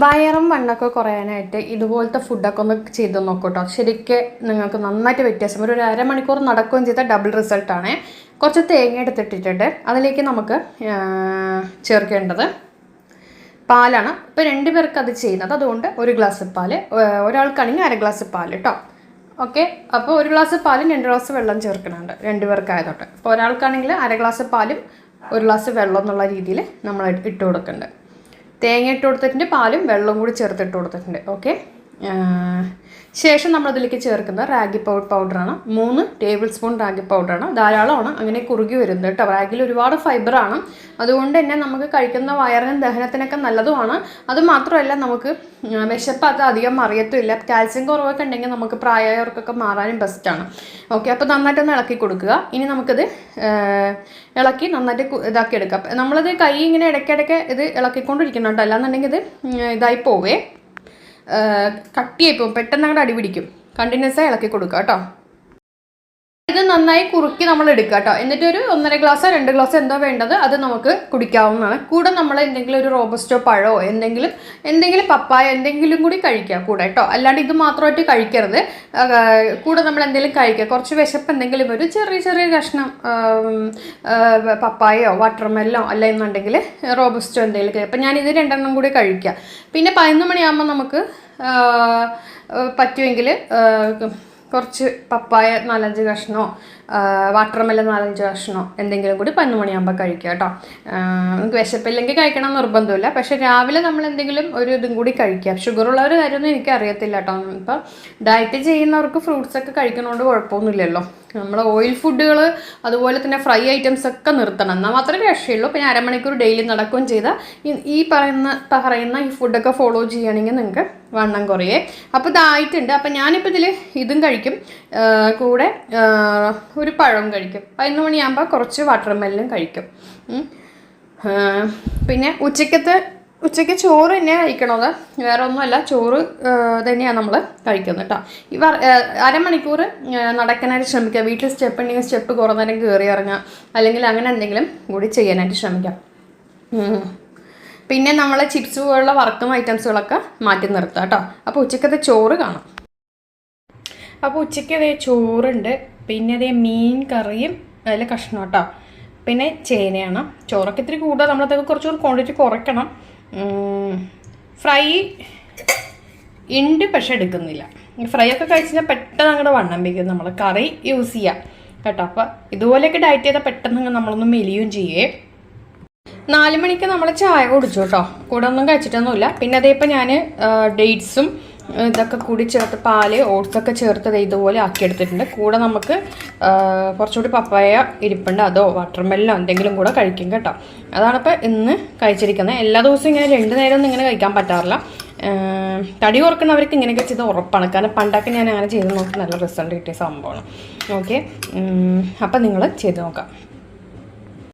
വയറും വണ്ണൊക്കെ കുറയാനായിട്ട് ഇതുപോലത്തെ ഫുഡൊക്കെ ഒന്ന് ചെയ്ത് നോക്കൂട്ടോ. ശരിക്കും നിങ്ങൾക്ക് നന്നായിട്ട് വ്യത്യാസം. ഒരു അരമണിക്കൂർ നടക്കുകയും ചെയ്ത ഡബിൾ റിസൾട്ടാണ് കുറച്ച് തേങ്ങ എടുത്തിട്ടിട്ടുണ്ട്. അതിലേക്ക് നമുക്ക് ചേർക്കേണ്ടത് പാലാണ്. ഇപ്പോൾ രണ്ട് പേർക്ക് അത് ചെയ്യുന്നത്. അതുകൊണ്ട് ഒരു ഗ്ലാസ് പാൽ ഒരാൾക്കാണെങ്കിൽ അര ഗ്ലാസ് പാൽ കേട്ടോ ഓക്കെ അപ്പോൾ ഒരു ഗ്ലാസ് പാലും രണ്ട് ഗ്ലാസ് വെള്ളം ചേർക്കുന്നുണ്ട് രണ്ട് പേർക്കായതോട്ട്. അപ്പോൾ ഒരാൾക്കാണെങ്കിൽ അര ഗ്ലാസ് പാലും ഒരു ഗ്ലാസ് വെള്ളം എന്നുള്ള രീതിയിൽ നമ്മൾ ഇട്ട് കൊടുക്കുന്നുണ്ട്. തേങ്ങ ഇട്ട് കൊടുത്തിട്ടുണ്ട് പാലും വെള്ളം കൂടി ചേർത്തിട്ട് കൊടുത്തിട്ടുണ്ട്. ഓക്കെ ശേഷം നമ്മളതിലേക്ക് ചേർക്കുന്നത് റാഗി പൗഡറാണ്. മൂന്ന് ടേബിൾ സ്പൂൺ റാഗി പൗഡറാണ്. ധാരാളമാണ്. അങ്ങനെ കുറുകി വരുന്നത് കേട്ടോ. റാഗിൽ ഒരുപാട് ഫൈബറാണ് അതുകൊണ്ട് തന്നെ നമുക്ക് കഴിക്കുന്ന വയറിനും ദഹനത്തിനൊക്കെ നല്ലതുമാണ്. അതുമാത്രമല്ല നമുക്ക് വിശപ്പ് അത് അധികം അറിയത്തുമില്ല. കാൽസ്യം കുറവൊക്കെ ഉണ്ടെങ്കിൽ നമുക്ക് പ്രായമായവർക്കൊക്കെ മാറാനും ബെസ്റ്റാണ് ഓക്കെ അപ്പോൾ നന്നായിട്ടൊന്ന് ഇളക്കി കൊടുക്കുക. ഇനി നമുക്കിത് ഇളക്കി നന്നായിട്ട് ഇതാക്കി എടുക്കാം നമ്മളത് കൈ ഇങ്ങനെ ഇടയ്ക്കിടയ്ക്ക് ഇത് ഇളക്കിക്കൊണ്ടിരിക്കണം കേട്ടോ അല്ലാന്നുണ്ടെങ്കിൽ ഇത് ഇതായി പോവേ. കട്ടിയായി പോകും. പെട്ടെന്ന് അങ്ങോട്ട് അടിപിടിക്കും കണ്ടിന്യൂസ് ആയി ഇളക്കി കൊടുക്കുക കേട്ടോ. ഇത് നന്നായി കുറുക്കി നമ്മൾ എടുക്കുക കേട്ടോ. എന്നിട്ട് ഒരു ഒന്നര ഗ്ലാസ് രണ്ട് ഗ്ലാസ് എന്തോ വേണ്ടത് അത് നമുക്ക് കുടിക്കാവുന്നതാണ്. കൂടെ നമ്മൾ എന്തെങ്കിലും ഒരു റോബസ്റ്റോ പഴമോ എന്തെങ്കിലും എന്തെങ്കിലും പപ്പായ എന്തെങ്കിലും കൂടി കഴിക്കുക കൂടെ കേട്ടോ. അല്ലാണ്ട് ഇത് മാത്രമായിട്ട് കഴിക്കരുത്. കൂടെ നമ്മൾ എന്തെങ്കിലും കഴിക്കുക. കുറച്ച് വിശപ്പ് എന്തെങ്കിലും ഒരു ചെറിയ ചെറിയ കഷ്ണം പപ്പായയോ വാട്ടർമെല്ലോ അല്ല എന്നുണ്ടെങ്കിൽ റോബസ്റ്റോ എന്തെങ്കിലും അപ്പം ഇത് രണ്ടെണ്ണം കൂടി കഴിക്കുക. പിന്നെ പതിനൊന്ന് മണിയാകുമ്പോൾ നമുക്ക് പറ്റുമെങ്കിൽ കുറച്ച് പപ്പായ നാലഞ്ച് കഷ്ണമോ വാട്ടർമെല്ലൻ നാലഞ്ച് കഷ്ണമോ എന്തെങ്കിലും കൂടി പതിനൊന്ന് മണിയാകുമ്പോൾ കഴിക്കുക കേട്ടോ. നമുക്ക് വിശപ്പില്ലെങ്കിൽ കഴിക്കണം എന്ന് നിർബന്ധമില്ല. പക്ഷേ രാവിലെ നമ്മൾ എന്തെങ്കിലും ഒരു ഇതും കൂടി കഴിക്കുക. ഷുഗർ ഉള്ളവർ കാര്യമൊന്നും എനിക്ക് അറിയത്തില്ല കേട്ടോ. ഇപ്പം ഡയറ്റ് ചെയ്യുന്നവർക്ക് ഫ്രൂട്ട്സ് ഒക്കെ കഴിക്കുന്നതുകൊണ്ട് കുഴപ്പമൊന്നുമില്ലല്ലോ. നമ്മൾ ഓയിൽ ഫുഡുകൾ അതുപോലെ തന്നെ ഫ്രൈ ഐറ്റംസ് ഒക്കെ നിർത്തണം. എന്നാൽ മാത്രമേ രക്ഷയുള്ളൂ. പിന്നെ അരമണിക്കൂർ ഡെയിലി നടക്കുകയും ചെയ്താൽ ഈ- പറയുന്ന പറയുന്ന ഈ ഫുഡൊക്കെ ഫോളോ ചെയ്യുകയാണെങ്കിൽ നിങ്ങൾക്ക് വണ്ണം കുറയേ. അപ്പോൾ ഇതായിട്ടുണ്ട് അപ്പോൾ ഞാനിപ്പോൾ ഇതിൽ ഇതും കഴിക്കും. കൂടെ ഒരു പഴവും കഴിക്കും. പതിനൊന്ന് മണിയാകുമ്പോൾ കുറച്ച് വാട്ടർ മെല്ലും കഴിക്കും പിന്നെ ഉച്ചക്കത്തെ ഉച്ചയ്ക്ക് ചോറ് തന്നെയാണ് കഴിക്കണത്. വേറെ ഒന്നുമല്ല ചോറ് തന്നെയാണ് നമ്മൾ കഴിക്കുന്നത് കേട്ടോ ഈ വർ- ആ, അരമണിക്കൂർ നടക്കാനായിട്ട് ശ്രമിക്കുക. വീട്ടിൽ സ്റ്റെപ്പ് ഉണ്ടെങ്കിൽ സ്റ്റെപ്പ് കുറേ കയറി ഇറങ്ങുക. അല്ലെങ്കിൽ അങ്ങനെ എന്തെങ്കിലും കൂടി ചെയ്യാനായിട്ട് ശ്രമിക്കാം. പിന്നെ നമ്മൾ ചിപ്സ് പോലുള്ള വർക്കും ഐറ്റംസുകളൊക്കെ മാറ്റി നിർത്തുക കേട്ടോ അപ്പോൾ ഉച്ചക്കത്തെ ചോറ് കാണാം. അപ്പോൾ ഉച്ചയ്ക്ക് അതേ ചോറുണ്ട്. പിന്നെ അതേ മീൻ കറിയും അതിൽ കഷ്ണം കേട്ടോ പിന്നെ ചേനയാണ്. ചോറൊക്കെ ഇത്തിരി കൂടുതൽ നമ്മളതൊക്കെ കുറച്ചുകൂടി ക്വാണ്ടിറ്റി കുറയ്ക്കണം. ഫ്രൈ ഉണ്ട് പക്ഷെ എടുക്കുന്നില്ല. ഫ്രൈ ഒക്കെ കഴിച്ച് കഴിഞ്ഞാൽ പെട്ടെന്ന് അങ്ങോട്ട് വണ്ണം വയ്ക്കും നമ്മൾ കറി യൂസ് ചെയ്യാം. കേട്ടോ അപ്പോൾ ഇതുപോലെയൊക്കെ ഡയറ്റ് ചെയ്താൽ പെട്ടെന്ന് നമ്മളൊന്ന് മെലിയും ചെയ്യേ. നാല് മണിക്ക് നമ്മൾ ചായ കുടിച്ചു കേട്ടോ കൂടെ ഒന്നും കഴിച്ചിട്ടൊന്നുമില്ല. പിന്നെ അതേപ്പോൾ ഞാൻ ഡേറ്റ്സും ഇതൊക്കെ കൂടി ചേർത്ത് പാൽ ഓട്സൊക്കെ ഒക്കെ ചേർത്ത് ദേ ഇതുപോലെ ആക്കിയെടുത്തിട്ടുണ്ട്. കൂടെ നമുക്ക് കുറച്ചുകൂടി പപ്പായ ഇരിപ്പുണ്ട്. അതോ വാട്ടർമെല്ലോ എന്തെങ്കിലും കൂടെ കഴിക്കും കേട്ടോ. അതാണിപ്പോൾ ഇന്ന് കഴിച്ചിരിക്കുന്നത്. എല്ലാ ദിവസവും ഇങ്ങനെ രണ്ട് നേരം ഒന്നും ഇങ്ങനെ കഴിക്കാൻ പറ്റാറില്ല. തടി കുറക്കുന്നവർക്ക് ഇങ്ങനെയൊക്കെ ചെയ്ത് ഉറപ്പാണ്. കാരണം പണ്ടൊക്കെ ഞാൻ അങ്ങനെ ചെയ്ത് നോക്കി നല്ല റിസൾട്ട് കിട്ടിയ സംഭവമാണ്. ഓക്കെ അപ്പം നിങ്ങൾ ചെയ്ത് നോക്കാം.